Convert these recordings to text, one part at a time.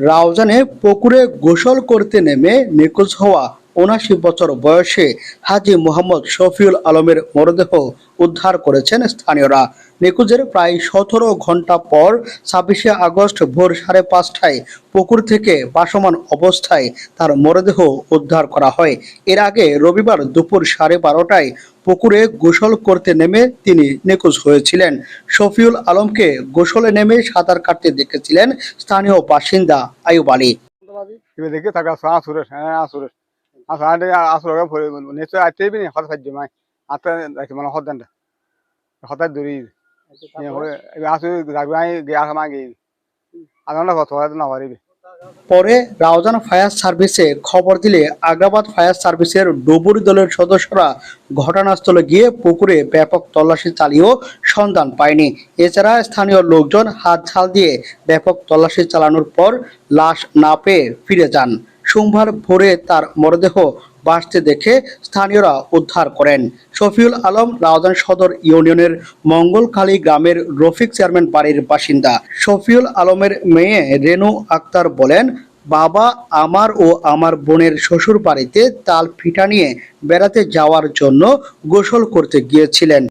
রাউজানে পুকুরে গোসল করতে নেমে নিখোঁজ হওয়া উনাশি বছর বয়সে হাজি মোহাম্মদ শফিউল আলমের মরদেহ উদ্ধার করেছেন স্থানীয়রা। নিখোঁজের প্রায় সতেরো ঘণ্টা পর ছাব্বিশে আগস্ট ভোর সাড়ে পাঁচটায় পুকুর থেকে বাসমান অবস্থায় তার মরদেহ উদ্ধার করা হয়। এর আগে রবিবার দুপুর সাড়ে বারোটায় পুকুরে গোসল করতে নেমে তিনি নিখোঁজ হয়েছিলেন। শফিউল আলমকে গোসলে নেমে সাঁতার কাটতে দেখেছিলেন স্থানীয় বাসিন্দা আয়ুব আলী। দেখি আসো আসুরের হ্যাঁ আসুরের মানে পরে রাউজান ফায়ার সার্ভিসে খবর দিলে আগ্রাবাদ ফায়ার সার্ভিসের ডুবুরি দলের সদস্যরা ঘটনাস্থলে গিয়ে পুকুরে ব্যাপক তল্লাশি চালিয়েও সন্ধান পায়নি। এছাড়া স্থানীয় লোকজন হাত ঝাল দিয়ে ব্যাপক তল্লাশি চালানোর পর লাশ না পেয়ে ফিরে যান। সোমবার ভোরে তার মরদেহ বাঁচতে দেখে স্থানীয়রা উদ্ধার করেন। শফিউল আলম রাউজান সদর ইউনিয়নের মঙ্গলখালী গ্রামের রফিক চেয়ারম্যান বাড়ির বাসিন্দা। শফিউল আলমের মেয়ে রেনু আক্তার বলেন, বাবা আমার ও আমার বোনের শ্বশুর বাড়িতে তাল পিঠা নিয়ে বেড়াতে যাওয়ার জন্য গোসল করতে গিয়েছিলেন।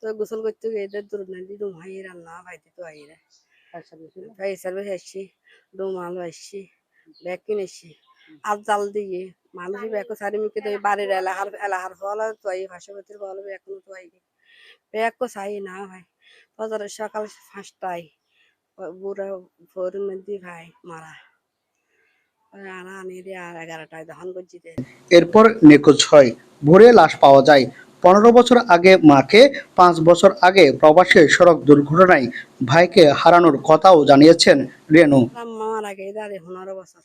তো গোসল করতে গিয়ে দূর নদী ডুম হাই রান্না ভাইতে তো হাই রে ভাই সার্ভিস আসছি ডুম আলু আসছি ব্যাগ কিনেছি আর জাল দিয়ে মানুষ ব্যাগ সারি মুখে তো বাড়ির এলাকার এলাকার ফল তো এই ভাষাপতির ফল এখনও তো আই ব্যাগ কো চাই না ভাই ফজর সকাল পাঁচটায় বুড়া ভোর নদী ভাই মারা আনা আনি আর এগারোটায় দহন করছি দে এরপর নিখোঁজ হয়। ভোরে লাশ পাওয়া যায়। পনেরো বছর আগে মাকে পাঁচ বছর আগে প্রবাসে সড়ক দুর্ঘটনায় ভাইকে হারানোর কথাও জানিয়েছেন রেনু। মারা গেছে দাদি পনেরো বছর।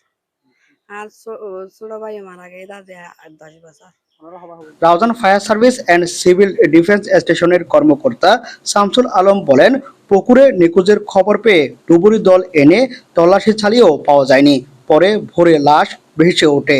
আর ছোট ভাই মারা গেছে দাদি দশ বছর। Raozan fire service and civil defence স্টেশনের কর্মকর্তা শামসুল আলম বলেন পুকুরে নিখোঁজের খবর পেয়ে ডুবুরি দল এনে তল্লাশি চালিয়েও পাওয়া যায়নি। পরে ভোরে লাশ ভেসে ওঠে।